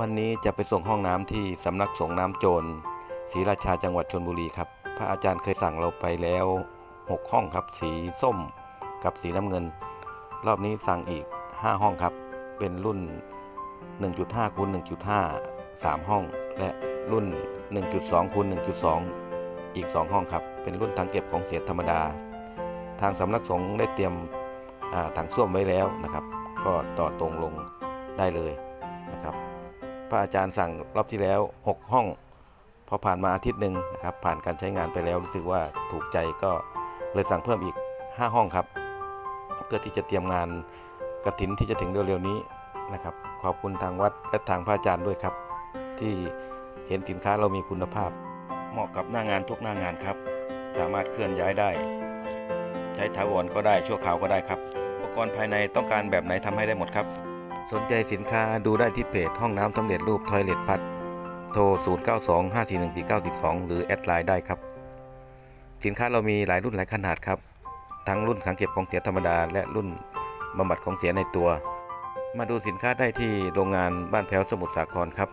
วันนี้จะไปส่งห้องน้ำที่สำนักสงน้ำโจรศรีราชาจังหวัดชนบุรีครับ พระอาจารย์เคยสั่งเราไปแล้ว 6 ห้องครับ สีส้มกับสีน้ำเงิน รอบนี้สั่งอีก 5 ห้องครับ เป็นรุ่น 1.5คูณ1.5 3 ห้อง และรุ่น 1.2คูณ1.2 อีก 2 ห้องครับ เป็นรุ่นถังเก็บของเสียธรรมดา ทางสำนักสงฆ์ได้เตรียมถังส้วมไว้แล้วนะครับ ก็ต่อตรงลงได้เลยนะครับ พระอาจารย์สั่งรอบที่แล้ว 6 ห้อง พอผ่านมาอาทิตย์หนึ่งนะครับ ผ่านการใช้งานไปแล้วรู้สึกว่าถูกใจก็เลยสั่งเพิ่มอีก 5 ห้องครับ เพื่อที่จะเตรียมงานกระถินที่จะถึงเร็วๆนี้นะครับ ขอบคุณทางวัดและทางพระอาจารย์ด้วยครับ ที่เห็นสินค้าเรามีคุณภาพ เหมาะกับหน้างานทุกหน้างานครับ สามารถเคลื่อนย้ายได้ ใช้ถาวรก็ได้ชั่วคราวก็ได้ครับ อุปกรณ์ภายในต้องการแบบไหนทำให้ได้หมดครับ สนใจสินค้าดูได้ที่เพจห้องน้ำสำเร็จรูปทอยเลตพัดโทร 092 541 4 9 4 2 หรือแอดไลน์ได้ครับ สินค้าเรามีหลายรุ่นหลายขนาดครับ ทั้งรุ่นขังเก็บของเสียธรรมดา และรุ่นบำบัดของเสียในตัว มาดูสินค้าได้ที่โรงงานบ้านแพ้วสมุทรสาครครับ